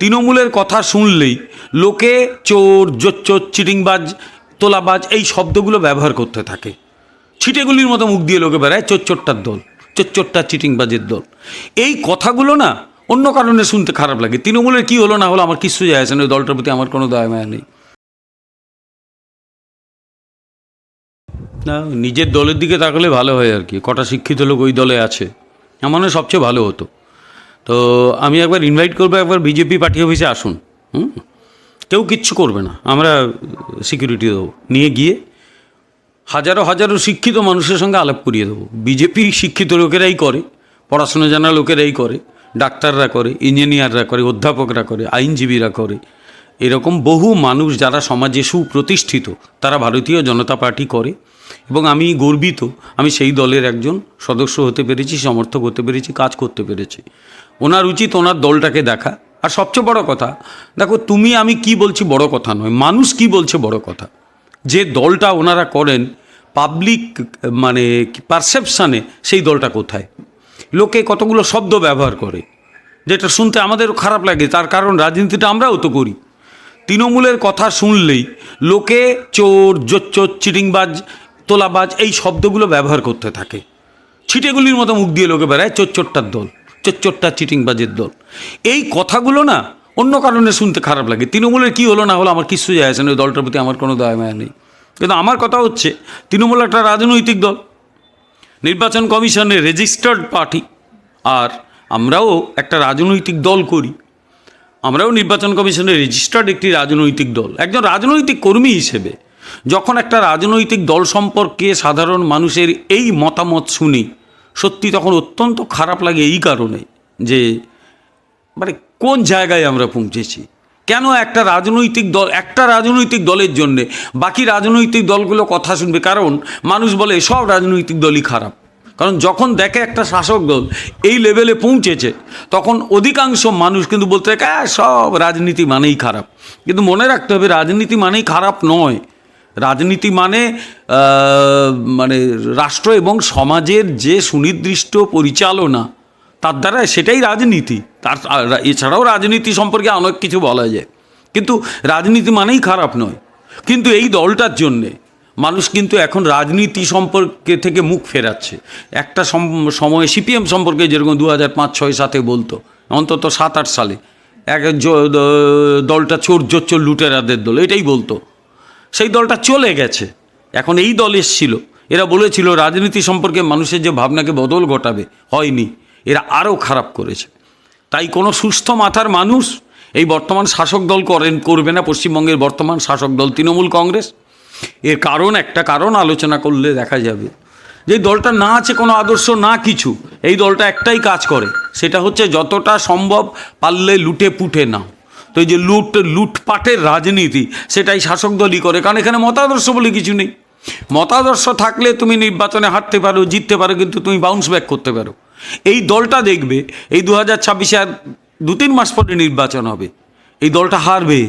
তৃণমূলের কথা শুনলেই লোকে চোর জোচ্চোর চিটিংবাজ, তোলাবাজ এই শব্দগুলো ব্যবহার করতে থাকে। ছিটেগুলির মতো মুখ দিয়ে লোকে বেড়ায় চোরচোরটার দল চোরচোরটার চিটিংবাজের দল। এই কথাগুলো না অন্য কারণে শুনতে খারাপ লাগে। তৃণমূলের কি হলো না হলো আমার কিছু যায় আসে না, ওই দলটার প্রতি আমার কোনো দয়া, মায়া নেই। না, নিজের দলের দিকে তাকালে ভালো হয় আর কি। কটা শিক্ষিত লোক ওই দলে আছে। আমার সবচেয়ে ভালো হতো। তো আমি একবার ইনভাইট করব, একবার বিজেপি পার্টি অফিসে আসুন, হুম? কেউ কিচ্ছু করবে না, আমরা সিকিউরিটি দেবো। নিয়ে গিয়ে হাজারো হাজারো শিক্ষিত মানুষের সঙ্গে আলাপ করিয়ে দেবো। বিজেপি শিক্ষিত লোকেরাই করে, পড়াশোনা জানা লোকেরাই করে, ডাক্তাররা করে ইঞ্জিনিয়াররা করে, অধ্যাপকরা করে, আইনজীবীরা করে। এরকম বহু মানুষ যারা সমাজে সুপ্রতিষ্ঠিত, তারা ভারতীয় জনতা পার্টি করে। এবং আমি গর্বিত, আমি সেই দলের একজন সদস্য হতে পেরেছি, সমর্থক হতে পেরেছি, কাজ করতে পেরেছি। ওনার উচিত ওনার দলটাকে দেখা। আর সবচেয়ে বড় কথা, দেখো, তুমি, আমি কি বলছি বড় কথা নয়, মানুষ কি বলছে বড় কথা। যে দলটা ওনারা করেন পাবলিক মানে পারসেপশানে সেই দলটা কোথায়? লোকে কতগুলো শব্দ ব্যবহার করে, যেটা শুনতে আমাদেরও খারাপ লাগে, তার কারণ রাজনীতিটা আমরাও তো করি। তৃণমূলের কথা শুনলেই লোকে চোর, জোচ্চোর, চিটিংবাজ তোলাবাজ এই শব্দগুলো ব্যবহার করতে থাকে। ছিটেগুলির মতো মুখ দিয়ে লোকে বেড়ায় চোরচোরটার দল চোরচোরটার চিটিংবাজের দল। এই কথাগুলো না অন্য কারণে শুনতে খারাপ লাগে। তৃণমূলের কী হলো না হলো আমার কিছু যায় আসে না, ওই দলটার প্রতি আমার কোনো দয়া মায়া নেই। কিন্তু আমার কথা হচ্ছে, তৃণমূল একটা রাজনৈতিক দল, নির্বাচন কমিশনের রেজিস্টার্ড পার্টি, আর আমরাও একটা রাজনৈতিক দল করি। আমরাও নির্বাচন কমিশনের রেজিস্টার্ড একটি রাজনৈতিক দল, একজন রাজনৈতিক কর্মী হিসেবে। যখন একটা রাজনৈতিক দল সম্পর্কে সাধারণ মানুষের এই মতামত শুনি, সত্যি তখন অত্যন্ত খারাপ লাগে এই কারণে যে মানে কোন জায়গায় আমরা পৌঁছেছি? কেন একটা রাজনৈতিক দল, একটা রাজনৈতিক দলের জন্যে বাকি রাজনৈতিক দলগুলো কথা শুনবে? কারণ মানুষ বলে সব রাজনৈতিক দলই খারাপ। কারণ যখন দেখে একটা শাসক দল এই লেভেলে পৌঁছেছে, তখন অধিকাংশ মানুষ কিন্তু বলতে থাকে সব রাজনীতি মানেই খারাপ। কিন্তু মনে রাখতে হবে, রাজনীতি মানেই খারাপ নয়। রাজনীতি মানে মানে রাষ্ট্র এবং সমাজের যে সুনির্দিষ্ট পরিচালনা, তার দ্বারা সেটাই রাজনীতি। তার, এছাড়াও রাজনীতি সম্পর্কে অনেক কিছু বলা যায়। কিন্তু রাজনীতি মানেই খারাপ নয়। কিন্তু এই দলটার জন্যে মানুষ কিন্তু এখন রাজনীতি সম্পর্কে থেকে মুখ ফেরাচ্ছে। একটা সম- সময় সিপিএম সম্পর্কে যেরকম দু হাজার পাঁচ, ছয়, সাতে বলতো, অন্তত সাত, আট সালে, এক দলটা চোর, জোচ্চোর, লুটেরাদের দল, এটাই বলতো। সেই দলটা চলে গেছে। এখন এই দল এসছিল। এরা বলেছিল, রাজনীতি সম্পর্কে মানুষের যে ভাবনাকে বদল ঘটাবে, হয়নি। এরা আরও খারাপ করেছে। তাই কোনো সুস্থ মাথার মানুষ এই বর্তমান শাসক দল করেন, করবে না। পশ্চিমবঙ্গের বর্তমান শাসক দল তৃণমূল কংগ্রেস। এর কারণ একটা কারণ আলোচনা করলে দেখা যাবে। যে দলটা না আছে, কোনো আদর্শ না কিছু, এই দলটা একটাই কাজ করে। সেটা হচ্ছে, যতটা সম্ভব পারলে লুটে পুটে নাও। তো এই যে লুট, লুটপাটের রাজনীতি, সেটাই শাসক দলই করে। কারণ এখানে মতাদর্শ বলে কিছু নেই। মতাদর্শ থাকলে তুমি নির্বাচনে হারতে পারো, জিততে পারো, কিন্তু তুমি বাউন্স ব্যাক করতে পারো। এই দলটা দেখবে, এই দু হাজার ছাব্বিশে আর দু তিন মাস পরে নির্বাচন হবে। এই দলটা হারবে।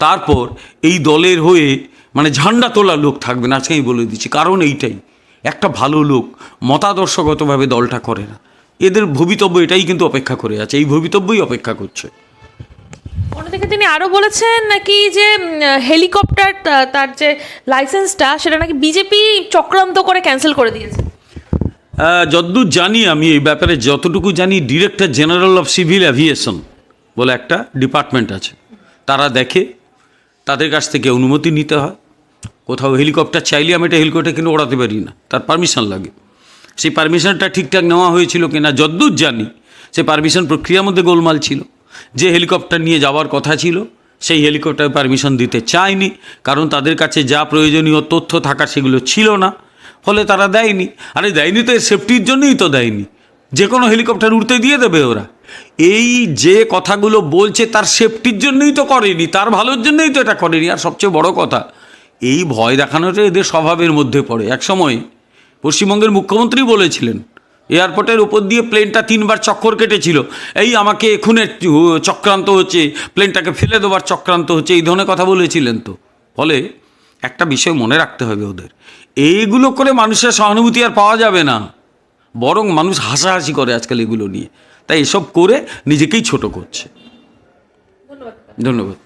তারপর এই দলের হয়ে মানে ঝান্ডা তোলা লোক থাকবে না আজকে আমি বলে দিচ্ছি। কারণ এইটাই, একটা ভালো লোক মতাদর্শগতভাবে দলটা করে না। এদের ভবিতব্য এটাই কিন্তু অপেক্ষা করে আছে, এই ভবিতব্যই অপেক্ষা করছে। অন্যদিকে তিনি আরও বলেছেন নাকি যে হেলিকপ্টার তার যে লাইসেন্সটা, সেটা নাকি বিজেপি চক্রান্ত করে ক্যান্সেল করে দিয়েছে। যদ্দূর জানি আমি এই ব্যাপারে যতটুকু জানি, director general of civil aviation বলে একটা ডিপার্টমেন্ট আছে। তারা দেখে, তাদের কাছ থেকে অনুমতি নিতে হয়। কোথাও হেলিকপ্টার চাইলে আমি এটা হেলিকপ্টার কিনে ওড়াতে পারি না, তার পারমিশন লাগে। সেই পারমিশনটা ঠিকঠাক নেওয়া হয়েছিল কিনা, যদ্দূর জানি, সে পারমিশন প্রক্রিয়ার মধ্যে গোলমাল ছিল। যে হেলিকপ্টার নিয়ে যাওয়ার কথা ছিল, সেই হেলিকপ্টার পারমিশন দিতে চায়নি, কারণ তাদের কাছে যা প্রয়োজনীয় তথ্য থাকা সেগুলো ছিল না। ফলে তারা দেয়নি। আরে দেয়নি তো, এর সেফটির জন্যই তো দেয়নি। যে কোনো হেলিকপ্টার উড়তে দিয়ে দেবে ওরা। এই যে কথাগুলো বলছে, তার সেফটির জন্যই তো করেনি, তার ভালোর জন্যই তো এটা করেনি। আর সবচেয়ে বড় কথা, এই ভয় দেখানোটা এদের স্বভাবের মধ্যে পড়ে। এক সময় পশ্চিমবঙ্গের মুখ্যমন্ত্রী বলেছিলেন এয়ারপোর্টের উপর দিয়ে প্লেনটা তিনবার চক্কর কেটেছিল। এই আমাকে এখুনের চক্রান্ত হচ্ছে প্লেনটাকে ফেলে দেওয়ার চক্রান্ত হচ্ছে এই ধরনের কথা বলেছিলেন তো। ফলে একটা বিষয় মনে রাখতে হবে ওদের। এইগুলো করে মানুষের সহানুভূতি আর পাওয়া যাবে না। বরং মানুষ হাসাহাসি করে আজকাল এগুলো নিয়ে। তাই এসব করে নিজেকেই ছোট করছে। ধন্যবাদ। ধন্যবাদ।